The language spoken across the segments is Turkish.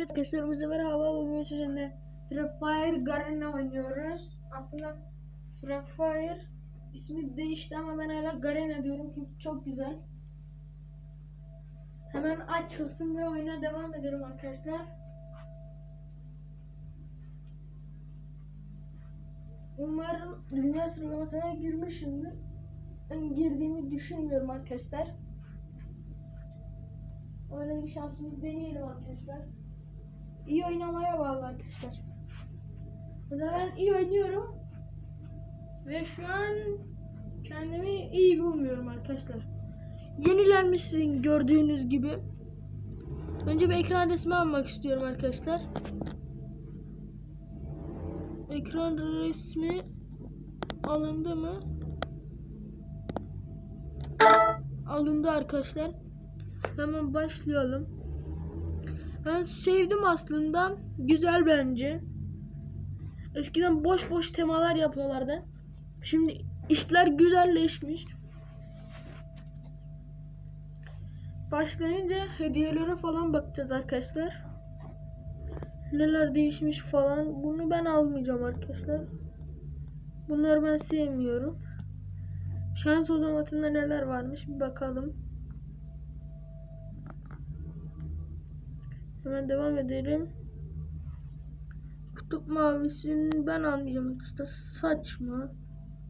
Evet arkadaşlar sefer hava bugün sesinde Free Fire Garena oynuyoruz. Aslında Free Fire ismi değişti ama ben hala Garena diyorum çünkü çok güzel. Hemen açılsın ve oyuna devam ediyorum arkadaşlar. Umarım dünya sıralamasına girmişimdir. Ben girdiğimi düşünmüyorum arkadaşlar. Öyle bir şansımız deneyelim arkadaşlar. İyi oynamaya bağlı arkadaşlar. Mesela ben iyi oynuyorum. Ve şu an kendimi iyi bulmuyorum arkadaşlar. Yenilenmişsin gördüğünüz gibi. Önce bir ekran resmi almak istiyorum arkadaşlar. Ekran resmi alındı mı? Alındı arkadaşlar. Hemen başlayalım. Ben sevdim aslında. Güzel bence. Eskiden boş boş temalar yapıyorlardı. Şimdi işler güzelleşmiş. Başlayınca hediyelere falan bakacağız arkadaşlar. Neler değişmiş falan. Bunu ben almayacağım arkadaşlar. Bunları ben sevmiyorum. Şans otomatında neler varmış bir bakalım. Hemen devam edelim. Kutup mavisini ben almayacağım arkadaşlar. Saçma.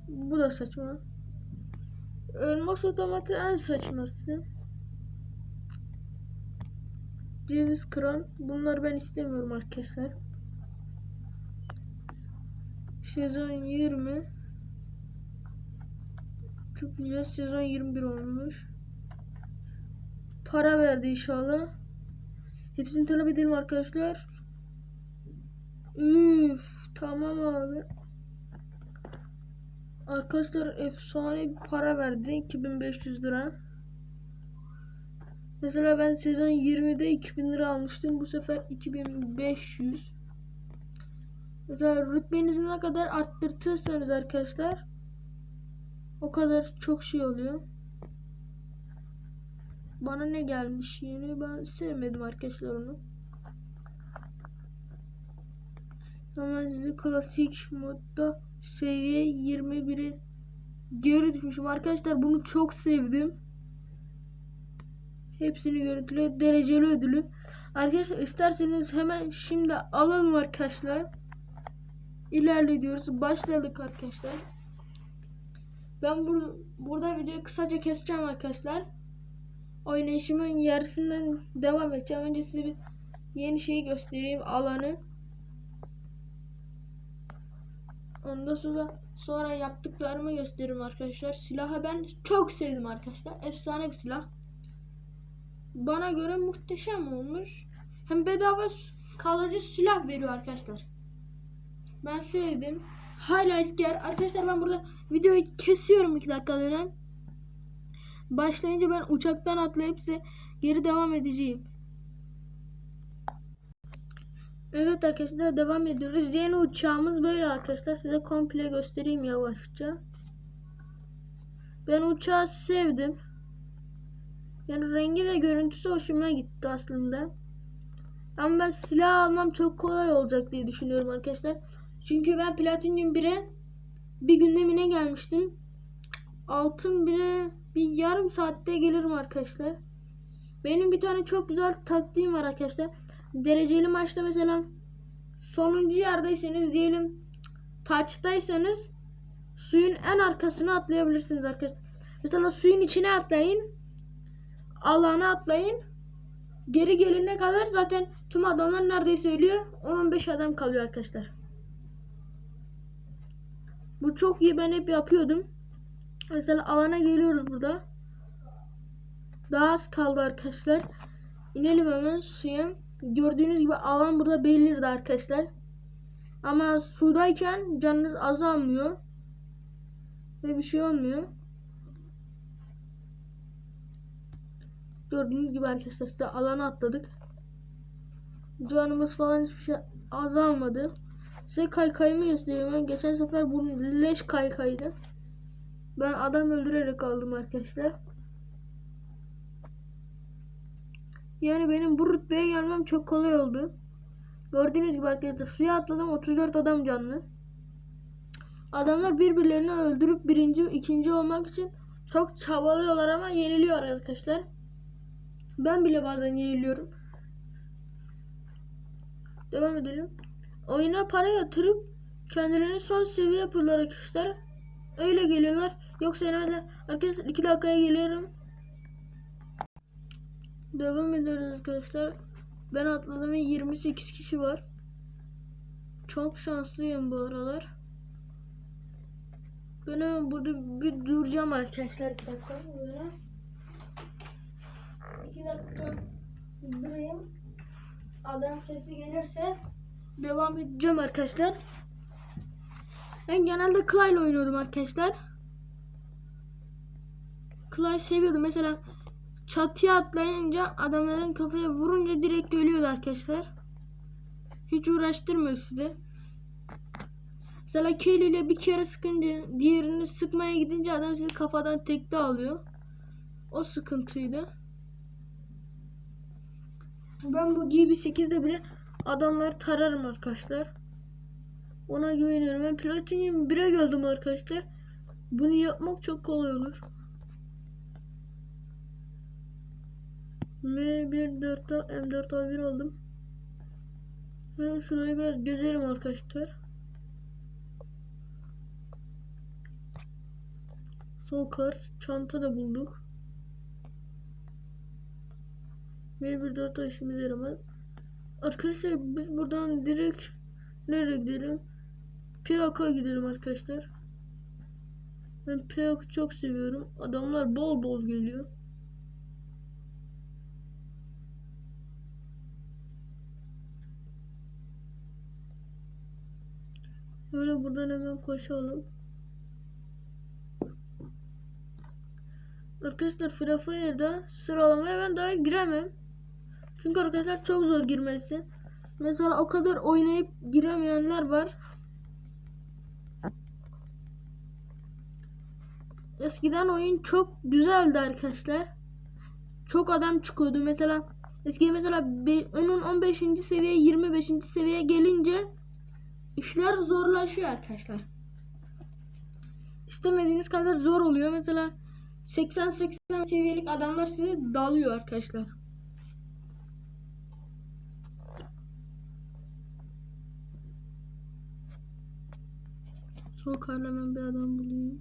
Bu da saçma. Elmas otomatı en saçması. Ceviz kıran. Bunları ben istemiyorum arkadaşlar. Sezon 20. Çok güzel. Sezon 21 olmuş. Para verdi inşallah. Hepsini talep edelim arkadaşlar. Üf, tamam abi. Arkadaşlar efsane bir para verdi. 2500 lira. Mesela ben sezon 20'de 2000 lira almıştım. Bu sefer 2500. Mesela rütbenizi ne kadar arttırtırsanız arkadaşlar o kadar çok şey oluyor. Bana ne gelmiş yeni ben sevmedim arkadaşlar onu. Ama sizi klasik modda seviye 21'i geri düşmüşüm. Arkadaşlar bunu çok sevdim. Hepsini görüntüle dereceli ödülü. Arkadaşlar isterseniz hemen şimdi alalım arkadaşlar. İlerliyoruz. Başladık arkadaşlar. Ben bur burada videoyu kısaca keseceğim arkadaşlar. Oynayışımın yarısından devam edeceğim. Önce size bir yeni şeyi göstereyim. Alanı. Ondan sonra sonra yaptıklarımı gösteririm arkadaşlar. Silahı ben çok sevdim arkadaşlar. Efsane bir silah. Bana göre muhteşem olmuş. Hem bedava kalıcı silah veriyor arkadaşlar. Ben sevdim. Hala isker. Arkadaşlar ben burada videoyu kesiyorum 2 dakikalığına. Başlayınca ben uçaktan atlayıp size geri devam edeceğim. Evet arkadaşlar devam ediyoruz. Yeni uçağımız böyle arkadaşlar. Size komple göstereyim yavaşça. Ben uçağı sevdim. Yani rengi ve görüntüsü hoşuma gitti aslında. Ama ben silah almam çok kolay olacak diye düşünüyorum arkadaşlar. Çünkü ben Platinum 1'e bir gündemine gelmiştim. Altın 1'e bir yarım saatte gelirim arkadaşlar. Benim bir tane çok güzel taktiğim var arkadaşlar. Dereceli maçta mesela sonuncu yerdeyseniz diyelim taçtaysanız suyun en arkasına atlayabilirsiniz arkadaşlar. Mesela suyun içine atlayın. Alana atlayın. Geri gelene kadar zaten tüm adamlar neredeyse ölüyor. 10-15 adam kalıyor arkadaşlar. Bu çok iyi ben hep yapıyordum. Mesela alana geliyoruz burada. Daha az kaldı arkadaşlar. İnelim hemen suya. Gördüğünüz gibi alan burada belirdi arkadaşlar. Ama sudayken canınız azalmıyor. Ve bir şey olmuyor. Gördüğünüz gibi arkadaşlar size alana atladık. Canımız falan hiçbir şey azalmadı. Size kaykayımı göstereyim. Ben geçen sefer bu leş kaykaydı. Ben adam öldürerek aldım arkadaşlar. Yani benim bu rütbeye gelmem çok kolay oldu. Gördüğünüz gibi arkadaşlar suya atladım 34 adam canlı. Adamlar birbirlerini öldürüp birinci, ikinci olmak için çok çabalıyorlar ama yeniliyor arkadaşlar. Ben bile bazen yeniliyorum. Devam edelim. Oyuna para yatırıp kendilerini son seviye yapıyorlar arkadaşlar. Öyle geliyorlar. Yoksa yenemezler. Arkadaşlar 2 dakikaya geliyorum. Devam ediyoruz arkadaşlar. Ben atladım ve 28 kişi var. Çok şanslıyım bu aralar. Ben hemen burada bir duracağım arkadaşlar. 2 dakika. Böyle. 2 dakika durayım. Adam sesi gelirse devam edeceğim arkadaşlar. Ben genelde Clay ile oynuyordum arkadaşlar. Clay seviyordum. Mesela çatıya atlayınca adamların kafaya vurunca direkt ölüyordu arkadaşlar. Hiç uğraştırmıyor sizi. Mesela Kelly ile bir kere sıkınca diğerini sıkmaya gidince adam sizi kafadan tekte alıyor. O sıkıntıydı. Ben bu gibi 8'de bile adamları tararım arkadaşlar. Ona güveniyorum. Ben Platinum 1'e geldim arkadaşlar. Bunu yapmak çok kolay olur. M1 4 M4 A1 aldım. Ben şurayı biraz gezerim arkadaşlar. Sokar çanta da bulduk. M1 4 A işimize yaramaz. Arkadaşlar biz buradan direkt nereye gidelim? PKK'a gidelim arkadaşlar. Ben PKK çok seviyorum. Adamlar bol bol geliyor. Böyle buradan hemen koşalım. Arkadaşlar Free Fire'da sıralamaya ben daha giremem. Çünkü arkadaşlar çok zor girmesi. Mesela o kadar oynayıp giremeyenler var. Eskiden oyun çok güzeldi arkadaşlar. Çok adam çıkıyordu. Mesela eski mesela be- onun 15. seviye 25. seviyeye gelince işler zorlaşıyor arkadaşlar. İstemediğiniz kadar zor oluyor. Mesela 80-80 seviyelik adamlar sizi dalıyor arkadaşlar. Sokarla hemen bir adam bulayım.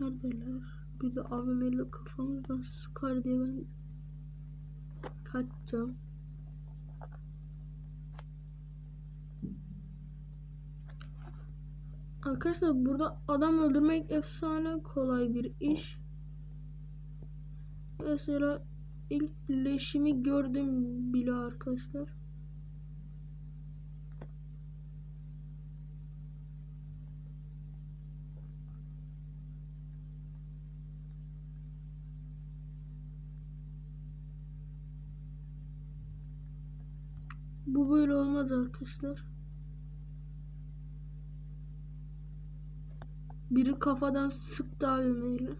Neredeler? Bir de AVM'li kafamızdan sıkar diye ben kaçacağım. Arkadaşlar burada adam öldürmek efsane kolay bir iş. Mesela ilk leşimi gördüm bile arkadaşlar. Bu böyle olmaz arkadaşlar. Biri kafadan sıktı AVM'yle.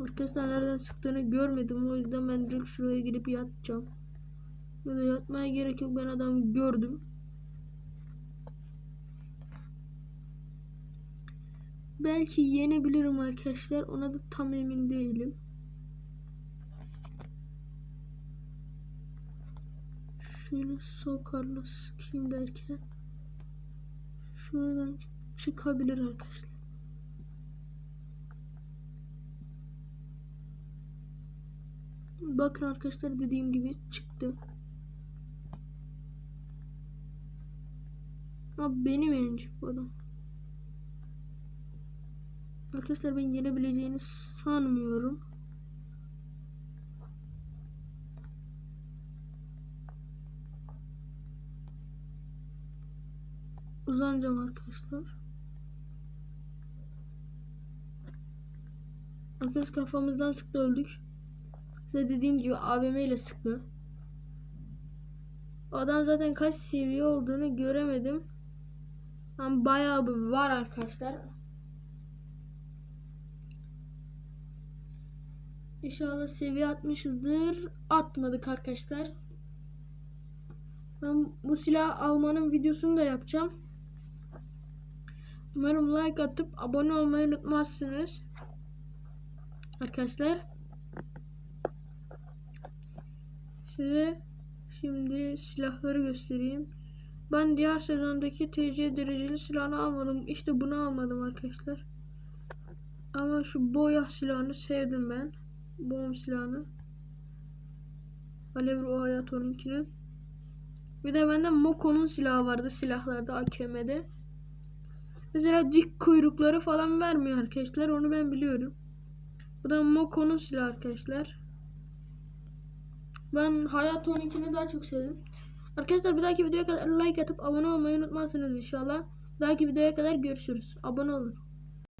Arkadaşlar nereden sıktığını görmedim. O yüzden ben direkt şuraya girip yatacağım. Ya da yatmaya gerek yok. Ben adamı gördüm. Belki yenebilirim arkadaşlar. Ona da tam emin değilim. Şöyle sokarla sıkayım derken şuradan çıkabilir arkadaşlar. Bakın arkadaşlar dediğim gibi çıktı. Abi benim yenecek bu adam. Arkadaşlar ben yenebileceğini sanmıyorum. Uzanacağım arkadaşlar. Arkadaşlar kafamızdan sıktı öldük. Ve dediğim gibi AVM ile sıktı. Adam zaten kaç seviye olduğunu göremedim. Ama bayağı bir var arkadaşlar. İnşallah seviye atmışızdır. Atmadık arkadaşlar. Ben bu silah almanın videosunu da yapacağım. Umarım like atıp abone olmayı unutmazsınız. Arkadaşlar. Size şimdi silahları göstereyim. Ben diğer sezondaki TC dereceli silahını almadım. İşte bunu almadım arkadaşlar. Ama şu boya silahını sevdim ben. Bomb silahını. Alev o hayat onunkini. Bir de bende Moko'nun silahı vardı silahlarda AKM'de. Mesela dik kuyrukları falan vermiyor arkadaşlar. Onu ben biliyorum. Bu da Moko'nun silahı arkadaşlar. Ben Hayat 12'ni daha çok sevdim. Arkadaşlar bir dahaki videoya kadar like atıp abone olmayı unutmazsınız inşallah. Bir dahaki videoya kadar görüşürüz. Abone olun.